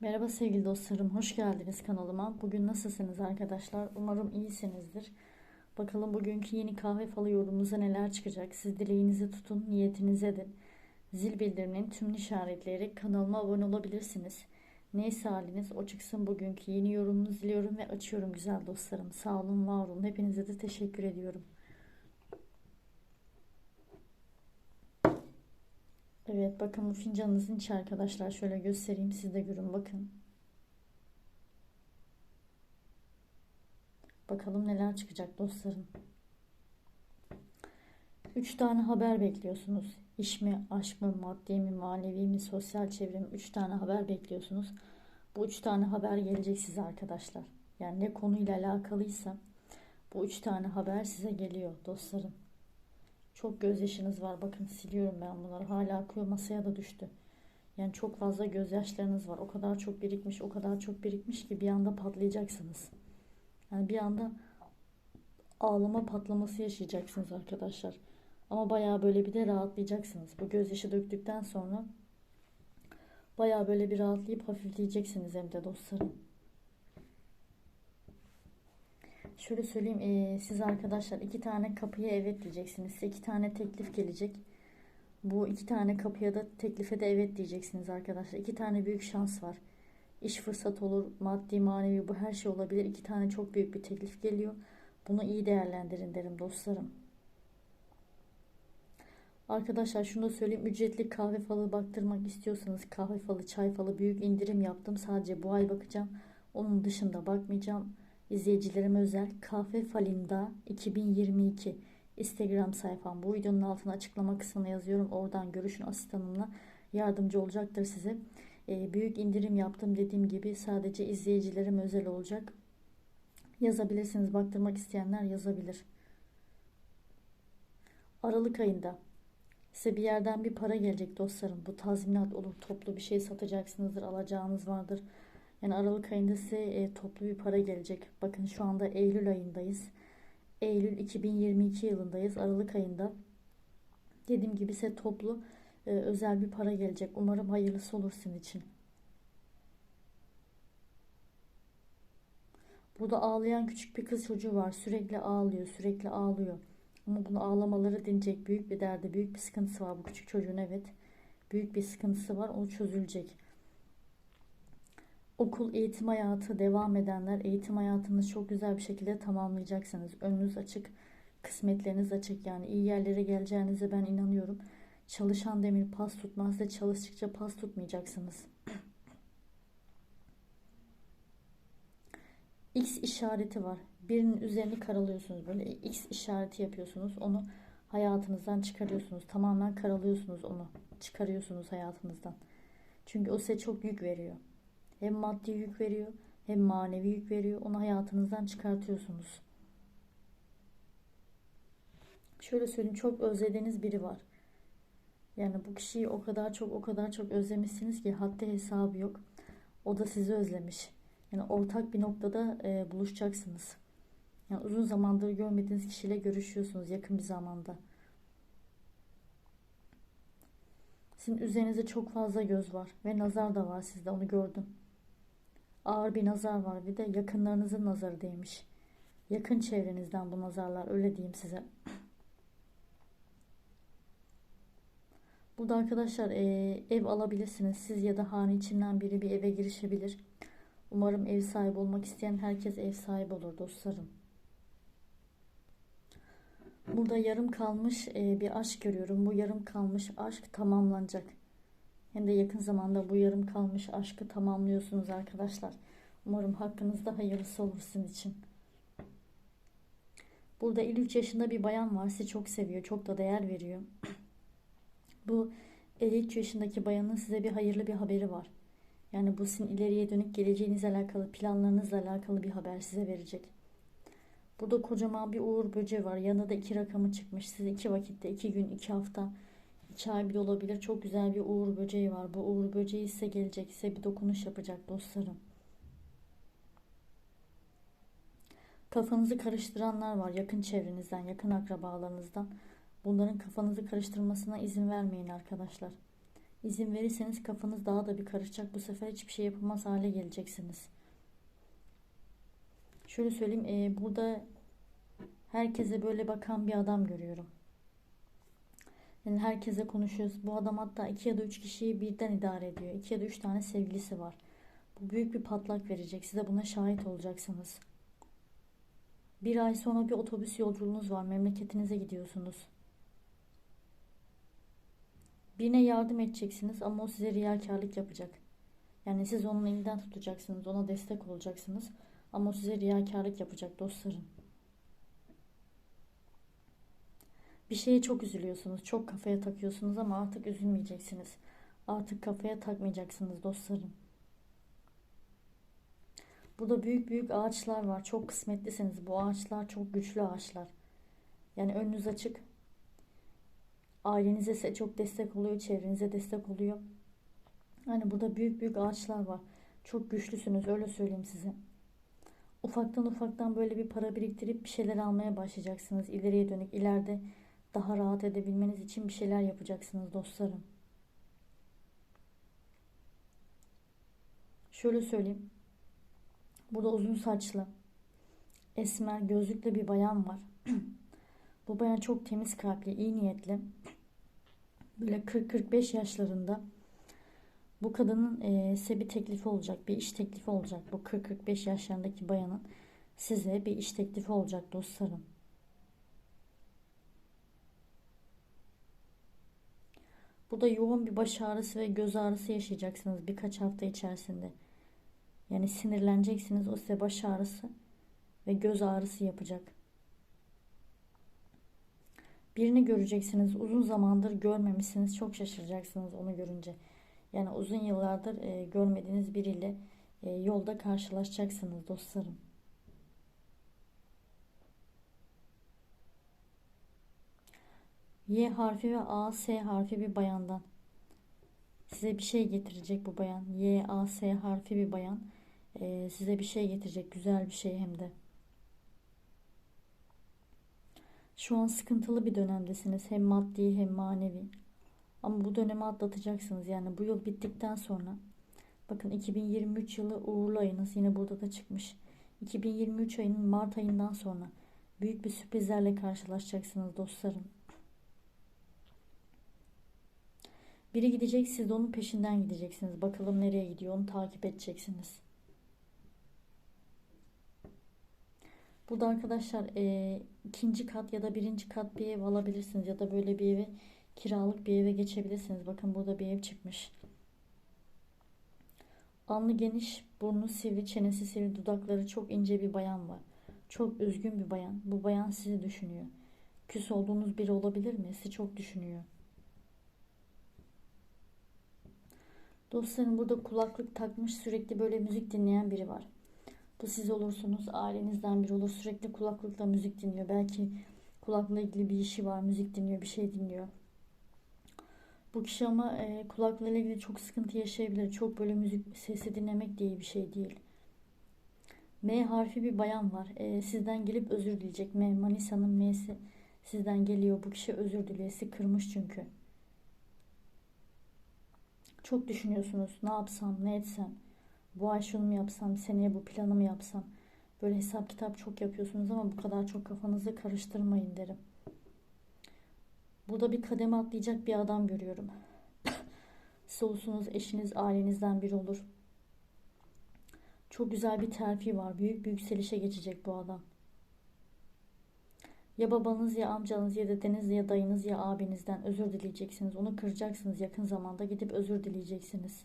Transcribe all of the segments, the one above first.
Merhaba sevgili dostlarım, hoş geldiniz kanalıma. Bugün nasılsınız arkadaşlar? Umarım iyisinizdir. Bakalım bugünkü yeni kahve falı yorumunuza neler çıkacak? Siz dileğinizi tutun, niyetinizi edin. Zil bildiriminin tüm işaretleyerek kanalıma abone olabilirsiniz. Neyse haliniz o çıksın bugünkü yeni yorumunuzu diliyorum ve açıyorum güzel dostlarım. Sağ olun, var olun. Hepinize de teşekkür ediyorum. Evet bakın bu fincanınızın içi arkadaşlar. Şöyle göstereyim siz de görün bakın. Bakalım neler çıkacak dostlarım. Üç tane haber bekliyorsunuz. İş mi, aşk mı, maddi mi, manevi mi, sosyal çevre mi? Üç tane haber bekliyorsunuz. Bu üç tane haber gelecek size arkadaşlar. Yani ne konuyla alakalıysa bu üç tane haber size geliyor dostlarım. Çok gözyaşınız var. Bakın siliyorum ben bunları. Hala akıyor masaya da düştü. Yani çok fazla gözyaşlarınız var. O kadar çok birikmiş, o kadar çok birikmiş ki bir anda patlayacaksınız. Yani bir anda ağlama patlaması yaşayacaksınız arkadaşlar. Ama bayağı böyle bir de rahatlayacaksınız. Bu gözyaşı döktükten sonra bayağı böyle bir rahatlayıp hafifleyeceksiniz hem de dostlarım. Şöyle söyleyeyim e, siz arkadaşlar iki tane kapıya evet diyeceksiniz. Size iki tane teklif gelecek. Bu iki tane kapıya da teklife de evet diyeceksiniz arkadaşlar. İki tane büyük şans var. İş fırsat olur, maddi manevi bu her şey olabilir. İki tane çok büyük bir teklif geliyor. Bunu iyi değerlendirin derim dostlarım. Arkadaşlar şunu da söyleyeyim. Ücretli kahve falı baktırmak istiyorsanız kahve falı, çay falı büyük indirim yaptım. Sadece bu ay bakacağım. Onun dışında bakmayacağım. İzleyicilerime özel kahve falinda 2022 Instagram sayfam. Bu videonun altına açıklama kısmına yazıyorum. Oradan görüşün asistanımla yardımcı olacaktır size. Ee, büyük indirim yaptım dediğim gibi sadece izleyicilerime özel olacak. Yazabilirsiniz. Baktırmak isteyenler yazabilir. Aralık ayında size bir yerden bir para gelecek dostlarım. Bu tazminat olur. Toplu bir şey satacaksınızdır. Alacağınız vardır. Yani Aralık ayında size e, toplu bir para gelecek. Bakın şu anda Eylül ayındayız. Eylül 2022 yılındayız. Aralık ayında. Dediğim gibi size toplu e, özel bir para gelecek. Umarım hayırlısı olur sizin için. Burada ağlayan küçük bir kız çocuğu var. Sürekli ağlıyor, sürekli ağlıyor. Ama bunu ağlamaları dinecek. Büyük bir derdi, büyük bir sıkıntısı var bu küçük çocuğun evet. Büyük bir sıkıntısı var. O çözülecek. Okul eğitim hayatı devam edenler eğitim hayatınızı çok güzel bir şekilde tamamlayacaksınız. Önünüz açık, kısmetleriniz açık yani iyi yerlere geleceğinize ben inanıyorum. Çalışan demir pas tutmaz da çalıştıkça pas tutmayacaksınız. X işareti var. Birinin üzerini karalıyorsunuz böyle X işareti yapıyorsunuz. Onu hayatınızdan çıkarıyorsunuz. Tamamen karalıyorsunuz onu. Çıkarıyorsunuz hayatınızdan. Çünkü o size çok yük veriyor. Hem maddi yük veriyor hem manevi yük veriyor. Onu hayatınızdan çıkartıyorsunuz. Şöyle söyleyeyim çok özlediğiniz biri var. Yani bu kişiyi o kadar çok o kadar çok özlemişsiniz ki haddi hesabı yok. O da sizi özlemiş. Yani ortak bir noktada e, buluşacaksınız. Yani uzun zamandır görmediğiniz kişiyle görüşüyorsunuz yakın bir zamanda. Sizin üzerinizde çok fazla göz var ve nazar da var sizde onu gördüm ağır bir nazar var. Bir de yakınlarınızın nazarı değmiş. Yakın çevrenizden bu nazarlar öyle diyeyim size. Burada arkadaşlar e, ev alabilirsiniz. Siz ya da hane içinden biri bir eve girişebilir. Umarım ev sahibi olmak isteyen herkes ev sahibi olur dostlarım. Burada yarım kalmış e, bir aşk görüyorum. Bu yarım kalmış aşk tamamlanacak. Hem de yakın zamanda bu yarım kalmış aşkı tamamlıyorsunuz arkadaşlar. Umarım hakkınızda hayırlısı olur sizin için. Burada 53 yaşında bir bayan var. Sizi çok seviyor. Çok da değer veriyor. Bu 53 yaşındaki bayanın size bir hayırlı bir haberi var. Yani bu sizin ileriye dönük geleceğinizle alakalı, planlarınızla alakalı bir haber size verecek. Burada kocaman bir uğur böceği var. Yanında iki rakamı çıkmış. Size iki vakitte, iki gün, iki hafta iki ay bile olabilir. Çok güzel bir uğur böceği var. Bu uğur böceği size gelecek. Size bir dokunuş yapacak dostlarım. Kafanızı karıştıranlar var yakın çevrenizden, yakın akrabalarınızdan. Bunların kafanızı karıştırmasına izin vermeyin arkadaşlar. İzin verirseniz kafanız daha da bir karışacak. Bu sefer hiçbir şey yapamaz hale geleceksiniz. Şöyle söyleyeyim. E, burada herkese böyle bakan bir adam görüyorum. Yani herkese konuşuyoruz. Bu adam hatta iki ya da üç kişiyi birden idare ediyor. İki ya da üç tane sevgilisi var. Bu büyük bir patlak verecek. Size buna şahit olacaksınız. Bir ay sonra bir otobüs yolculuğunuz var. Memleketinize gidiyorsunuz. Birine yardım edeceksiniz ama o size riyakarlık yapacak. Yani siz onun elinden tutacaksınız, ona destek olacaksınız. Ama o size riyakarlık yapacak dostlarım. Bir şeye çok üzülüyorsunuz, çok kafaya takıyorsunuz ama artık üzülmeyeceksiniz. Artık kafaya takmayacaksınız dostlarım. Burada büyük büyük ağaçlar var. Çok kısmetlisiniz. Bu ağaçlar çok güçlü ağaçlar. Yani önünüz açık. Ailenize çok destek oluyor. Çevrenize destek oluyor. Yani burada büyük büyük ağaçlar var. Çok güçlüsünüz öyle söyleyeyim size. Ufaktan ufaktan böyle bir para biriktirip bir şeyler almaya başlayacaksınız. İleriye dönük ileride daha rahat edebilmeniz için bir şeyler yapacaksınız dostlarım. Şöyle söyleyeyim. Burada uzun saçlı, esmer, gözlüklü bir bayan var. Bu bayan çok temiz kalpli, iyi niyetli. Böyle 40-45 yaşlarında. Bu kadının e, size bir teklifi olacak, bir iş teklifi olacak. Bu 40-45 yaşlarındaki bayanın size bir iş teklifi olacak dostlarım. Bu da yoğun bir baş ağrısı ve göz ağrısı yaşayacaksınız birkaç hafta içerisinde. Yani sinirleneceksiniz o size baş ağrısı ve göz ağrısı yapacak. Birini göreceksiniz uzun zamandır görmemişsiniz çok şaşıracaksınız onu görünce. Yani uzun yıllardır e, görmediğiniz biriyle e, yolda karşılaşacaksınız dostlarım. Y harfi ve A, S harfi bir bayandan. Size bir şey getirecek bu bayan. Y, A, S harfi bir bayan. Ee, size bir şey getirecek. Güzel bir şey hem de. Şu an sıkıntılı bir dönemdesiniz. Hem maddi hem manevi. Ama bu dönemi atlatacaksınız. Yani bu yıl bittikten sonra. Bakın 2023 yılı uğurlu ayınız. Yine burada da çıkmış. 2023 ayının Mart ayından sonra büyük bir sürprizlerle karşılaşacaksınız dostlarım. Biri gidecek siz de onun peşinden gideceksiniz. Bakalım nereye gidiyor onu takip edeceksiniz. Burada arkadaşlar e, ikinci kat ya da birinci kat bir ev alabilirsiniz. Ya da böyle bir eve kiralık bir eve geçebilirsiniz. Bakın burada bir ev çıkmış. Alnı geniş, burnu sivri, çenesi sivri, dudakları çok ince bir bayan var. Çok üzgün bir bayan. Bu bayan sizi düşünüyor. Küs olduğunuz biri olabilir mi? Sizi çok düşünüyor. Dostlarım burada kulaklık takmış sürekli böyle müzik dinleyen biri var. Bu siz olursunuz, ailenizden biri olur sürekli kulaklıkla müzik dinliyor. Belki kulakla ilgili bir işi var, müzik dinliyor, bir şey dinliyor. Bu kişi ama e, kulakla ilgili çok sıkıntı yaşayabilir. Çok böyle müzik sesi dinlemek diye bir şey değil. M harfi bir bayan var. E, sizden gelip özür dileyecek. M, Manisa'nın M'si sizden geliyor. Bu kişi özür dileyesi kırmış çünkü. Çok düşünüyorsunuz. Ne yapsam, ne etsem. Bu ay şunu mu yapsam, seneye bu planı mı yapsam. Böyle hesap kitap çok yapıyorsunuz ama bu kadar çok kafanızı karıştırmayın derim. Burada bir kademe atlayacak bir adam görüyorum. Siz eşiniz, ailenizden biri olur. Çok güzel bir terfi var. Büyük bir yükselişe geçecek bu adam. Ya babanız ya amcanız ya dedeniz ya dayınız ya abinizden özür dileyeceksiniz. Onu kıracaksınız yakın zamanda gidip özür dileyeceksiniz.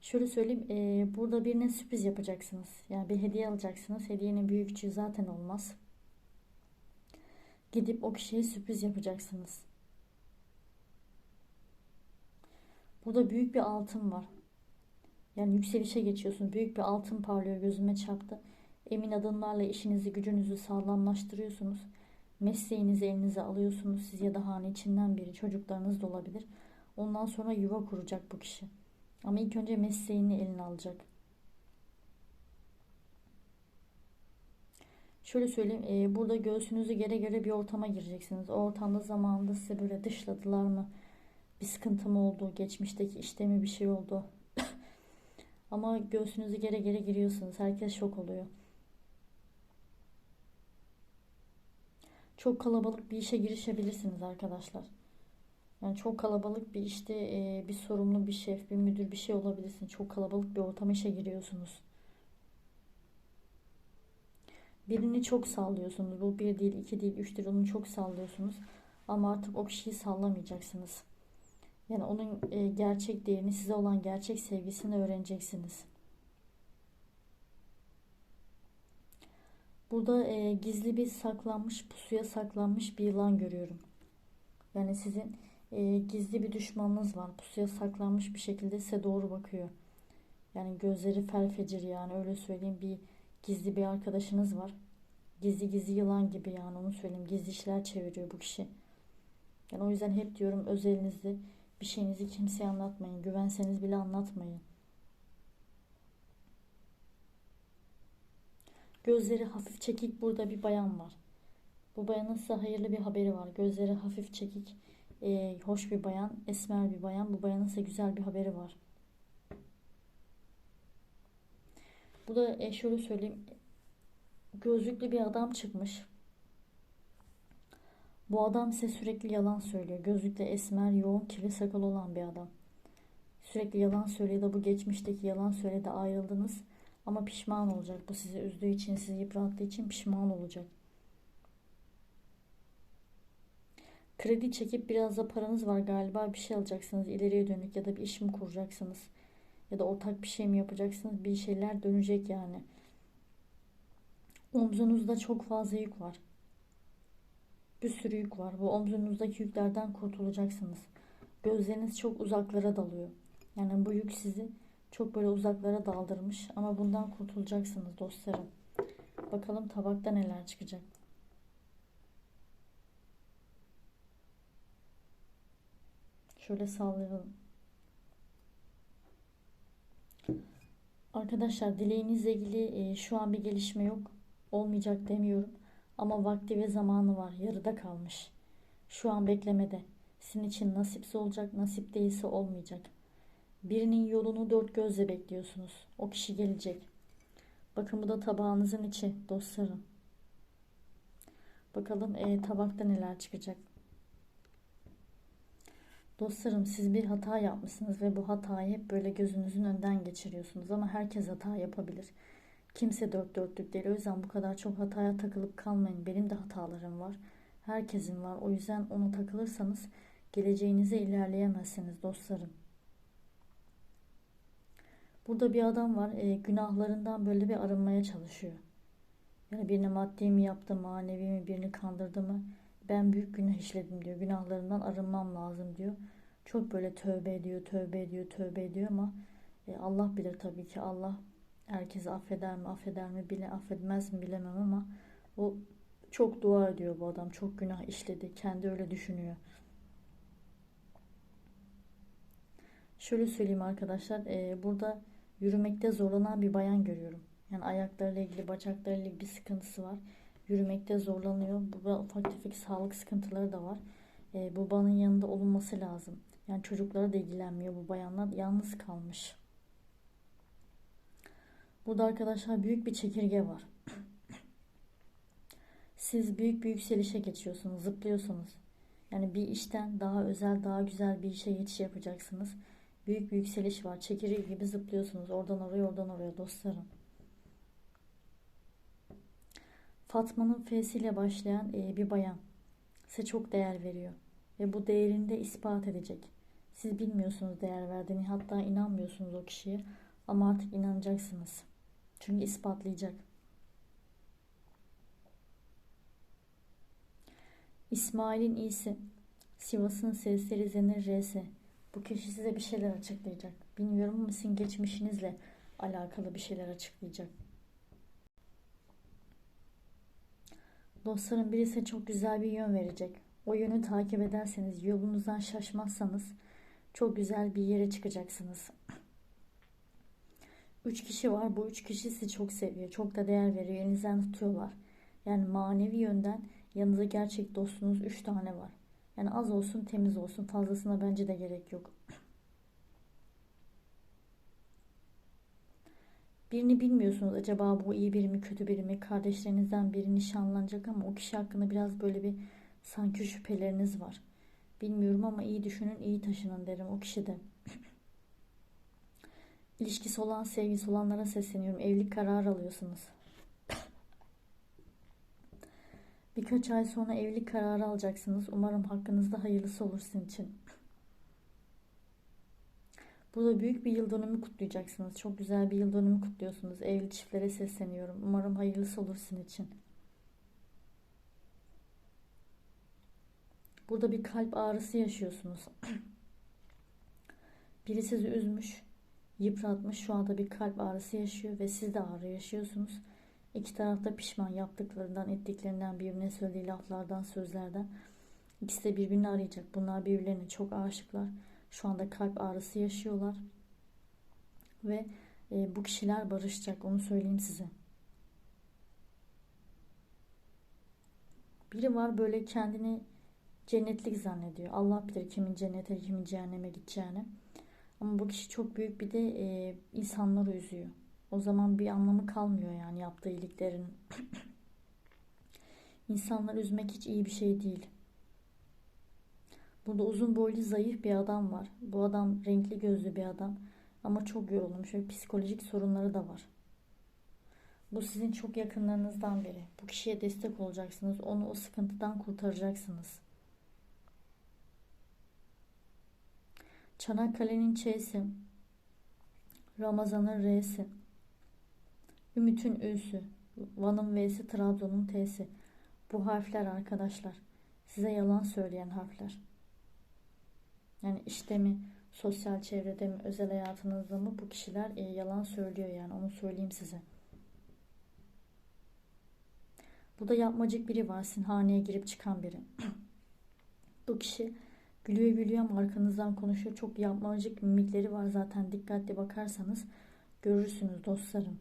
Şöyle söyleyeyim, e, burada birine sürpriz yapacaksınız. Yani bir hediye alacaksınız. Hediyenin büyük küçüğü zaten olmaz. Gidip o kişiye sürpriz yapacaksınız. Burada büyük bir altın var. Yani yükselişe geçiyorsunuz. Büyük bir altın parlıyor gözüme çarptı. Emin adımlarla işinizi gücünüzü sağlamlaştırıyorsunuz. Mesleğinizi elinize alıyorsunuz. Siz ya da hane içinden biri çocuklarınız da olabilir. Ondan sonra yuva kuracak bu kişi. Ama ilk önce mesleğini eline alacak. Şöyle söyleyeyim, e, burada göğsünüzü gere gere bir ortama gireceksiniz. O ortamda zamanında size böyle dışladılar mı? Bir sıkıntı mı oldu? Geçmişteki işte mi bir şey oldu? Ama göğsünüzü gere gere giriyorsunuz. Herkes şok oluyor. Çok kalabalık bir işe girişebilirsiniz arkadaşlar. Yani çok kalabalık bir işte e, bir sorumlu bir şef, bir müdür bir şey olabilirsin. Çok kalabalık bir ortama işe giriyorsunuz. Birini çok sallıyorsunuz. Bu bir değil, iki değil, üç değil. Onu çok sallıyorsunuz. Ama artık o kişiyi sallamayacaksınız. Yani onun e, gerçek değerini, size olan gerçek sevgisini öğreneceksiniz. Burada e, gizli bir saklanmış, pusuya saklanmış bir yılan görüyorum. Yani sizin e, gizli bir düşmanınız var. Pusuya saklanmış bir şekilde size doğru bakıyor. Yani gözleri felfecir yani öyle söyleyeyim bir gizli bir arkadaşınız var. Gizli gizli yılan gibi yani onu söyleyeyim. Gizli işler çeviriyor bu kişi. Yani o yüzden hep diyorum özelinizi bir şeyinizi kimseye anlatmayın. Güvenseniz bile anlatmayın. Gözleri hafif çekik burada bir bayan var. Bu bayanın size hayırlı bir haberi var. Gözleri hafif çekik, e, hoş bir bayan, esmer bir bayan. Bu bayanın size güzel bir haberi var. Bu da e, şöyle söyleyeyim. Gözlüklü bir adam çıkmış. Bu adam size sürekli yalan söylüyor. Gözlükle esmer, yoğun, kirli sakal olan bir adam. Sürekli yalan söylüyor da bu geçmişteki yalan söyledi ayrıldınız. Ama pişman olacak. Bu sizi üzdüğü için, sizi yıprattığı için pişman olacak. Kredi çekip biraz da paranız var galiba. Bir şey alacaksınız ileriye dönük ya da bir iş mi kuracaksınız? Ya da ortak bir şey mi yapacaksınız? Bir şeyler dönecek yani. Omzunuzda çok fazla yük var. Bir sürü yük var. Bu omzunuzdaki yüklerden kurtulacaksınız. Gözleriniz çok uzaklara dalıyor. Yani bu yük sizi çok böyle uzaklara daldırmış ama bundan kurtulacaksınız dostlarım. Bakalım tabakta neler çıkacak. Şöyle sallayalım. Arkadaşlar dileğinizle ilgili şu an bir gelişme yok. Olmayacak demiyorum. Ama vakti ve zamanı var. Yarıda kalmış. Şu an beklemede. Sizin için nasipse olacak, nasip değilse olmayacak. Birinin yolunu dört gözle bekliyorsunuz. O kişi gelecek. Bakın bu da tabağınızın içi dostlarım. Bakalım e, tabakta neler çıkacak. Dostlarım siz bir hata yapmışsınız ve bu hatayı hep böyle gözünüzün önden geçiriyorsunuz. Ama herkes hata yapabilir. Kimse dört dörtlük değil. O yüzden bu kadar çok hataya takılıp kalmayın. Benim de hatalarım var. Herkesin var. O yüzden ona takılırsanız geleceğinize ilerleyemezsiniz dostlarım. Burada bir adam var. E, günahlarından böyle bir arınmaya çalışıyor. Yani birini maddi mi yaptı, manevi mi, birini kandırdı mı? Ben büyük günah işledim diyor. Günahlarından arınmam lazım diyor. Çok böyle tövbe ediyor, tövbe ediyor, tövbe ediyor ama e, Allah bilir tabii ki. Allah herkesi affeder mi, affeder mi, bile affetmez mi bilemem ama o çok dua ediyor bu adam. Çok günah işledi. Kendi öyle düşünüyor. Şöyle söyleyeyim arkadaşlar. E, burada yürümekte zorlanan bir bayan görüyorum. Yani ayaklarıyla ilgili, bacaklarıyla ilgili bir sıkıntısı var. Yürümekte zorlanıyor. Burada ufak tefek sağlık sıkıntıları da var. E, babanın yanında olunması lazım. Yani çocuklara da ilgilenmiyor bu bayanlar. Yalnız kalmış. Burada arkadaşlar büyük bir çekirge var. Siz büyük bir yükselişe geçiyorsunuz, zıplıyorsunuz. Yani bir işten daha özel, daha güzel bir işe geçiş yapacaksınız. Büyük bir yükseliş var. Çekirge gibi zıplıyorsunuz. Oradan oraya, oradan oraya dostlarım. Fatma'nın F'siyle başlayan e, bir bayan size çok değer veriyor. Ve bu değerini de ispat edecek. Siz bilmiyorsunuz değer verdiğini hatta inanmıyorsunuz o kişiye ama artık inanacaksınız. Çünkü ispatlayacak. İsmail'in iyisi, Sivas'ın S'si, Rize'nin R'si. Bu kişi size bir şeyler açıklayacak. Bilmiyorum ama sizin geçmişinizle alakalı bir şeyler açıklayacak. Dostların birisi çok güzel bir yön verecek. O yönü takip ederseniz, yolunuzdan şaşmazsanız çok güzel bir yere çıkacaksınız. Üç kişi var. Bu üç kişi sizi çok seviyor. Çok da değer veriyor. Elinizden tutuyorlar. Yani manevi yönden yanınızda gerçek dostunuz 3 tane var. Yani az olsun temiz olsun fazlasına bence de gerek yok. Birini bilmiyorsunuz acaba bu iyi biri mi kötü biri mi kardeşlerinizden biri nişanlanacak ama o kişi hakkında biraz böyle bir sanki şüpheleriniz var. Bilmiyorum ama iyi düşünün iyi taşının derim o kişi de. İlişkisi olan sevgisi olanlara sesleniyorum. Evlilik kararı alıyorsunuz. Birkaç ay sonra evlilik kararı alacaksınız. Umarım hakkınızda hayırlısı olur sizin için. Burada büyük bir yıl dönümü kutlayacaksınız. Çok güzel bir yıl dönümü kutluyorsunuz. Evli çiftlere sesleniyorum. Umarım hayırlısı olur sizin için. Burada bir kalp ağrısı yaşıyorsunuz. Biri sizi üzmüş, yıpratmış. Şu anda bir kalp ağrısı yaşıyor ve siz de ağrı yaşıyorsunuz. İki tarafta pişman yaptıklarından, ettiklerinden, birbirine söylediği laflardan, sözlerden. İkisi de birbirini arayacak. Bunlar birbirlerine çok aşıklar. Şu anda kalp ağrısı yaşıyorlar. Ve e, bu kişiler barışacak. Onu söyleyeyim size. Biri var böyle kendini cennetlik zannediyor. Allah bilir kimin cennete, kimin cehenneme gideceğini. Ama bu kişi çok büyük bir de e, insanları üzüyor. O zaman bir anlamı kalmıyor yani yaptığı iyiliklerin. İnsanları üzmek hiç iyi bir şey değil. Burada uzun boylu zayıf bir adam var. Bu adam renkli gözlü bir adam. Ama çok yorulmuş ve psikolojik sorunları da var. Bu sizin çok yakınlarınızdan biri. Bu kişiye destek olacaksınız. Onu o sıkıntıdan kurtaracaksınız. Çanakkale'nin Ç'si, Ramazan'ın R'si, Ümit'in Ü'sü, Van'ın V'si, Trabzon'un T'si. Bu harfler arkadaşlar size yalan söyleyen harfler. Yani işte mi, sosyal çevrede mi, özel hayatınızda mı bu kişiler e, yalan söylüyor yani onu söyleyeyim size. Bu da yapmacık biri var, sizin haneye girip çıkan biri. bu kişi gülüyor gülüyor ama arkanızdan konuşuyor. Çok yapmacık mimikleri var zaten dikkatli bakarsanız görürsünüz dostlarım.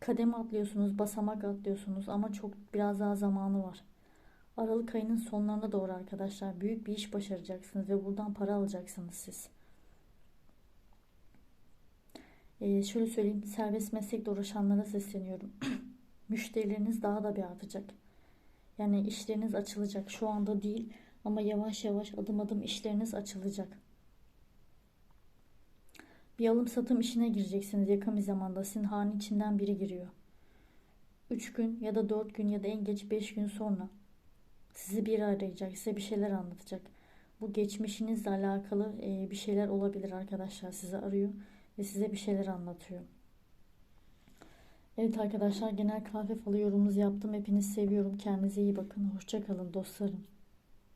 Kademe atlıyorsunuz, basamak atlıyorsunuz ama çok biraz daha zamanı var. Aralık ayının sonlarına doğru arkadaşlar büyük bir iş başaracaksınız ve buradan para alacaksınız siz. Ee, şöyle söyleyeyim serbest meslekle uğraşanlara sesleniyorum. Müşterileriniz daha da bir artacak. Yani işleriniz açılacak. Şu anda değil ama yavaş yavaş adım adım işleriniz açılacak. Bir alım satım işine gireceksiniz yakın bir zamanda. Sizin hane içinden biri giriyor. 3 gün ya da 4 gün ya da en geç 5 gün sonra sizi bir arayacak, size bir şeyler anlatacak. Bu geçmişinizle alakalı bir şeyler olabilir arkadaşlar. Sizi arıyor ve size bir şeyler anlatıyor. Evet arkadaşlar genel kahve falı yorumumuzu yaptım. Hepinizi seviyorum. Kendinize iyi bakın. Hoşçakalın dostlarım.